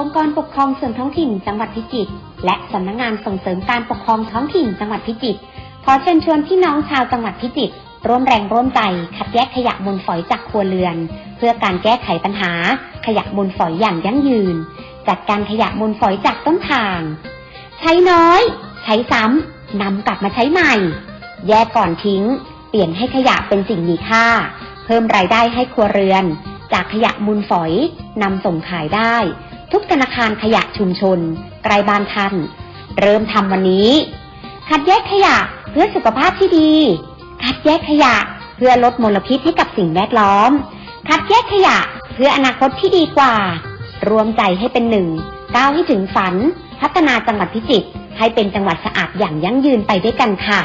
องค์กรปกครองส่วนท้องถิ่นจังหวัดพิจิตรและสำนักงานส่งเสริมการปกครองท้องถิ่นจังหวัดพิจิตรขอเชิญชวนพี่น้องชาวจังหวัดพิจิตรร่วมแรงร่วมใจคัดแยกขยะมูลฝอยจากครัวเรือน เพื่อการแก้ไขปัญหา ขยะมูลฝอยอย่างยั่งยืน จัดการขยะมูลฝอยจากต้นทาง ใช้น้อย ใช้ซ้ำนำกลับมาใช้ใหม่ แยกก่อนทิ้ง เปลี่ยนให้ขยะเป็นสิ่งมีค่า เพิ่มรายได้ให้ครัวเรือน จากขยะมูลฝอยนำส่งขายได้ ทุกธนาคารขยะชุมชนใกล้บ้านท่าน เริ่มทำวันนี้ คัดแยกขยะเพื่อสุขภาพที่ดี คัดแยกขยะเพื่อลดมลพิษให้กับสิ่งแวดล้อม คัดแยกขยะเพื่ออนาคตที่ดีกว่า รวมใจให้เป็นหนึ่งก้าวให้ถึงฝัน พัฒนาจังหวัดพิจิตรให้เป็นจังหวัดสะอาดอย่างยั่งยืนไปด้วยกันค่ะ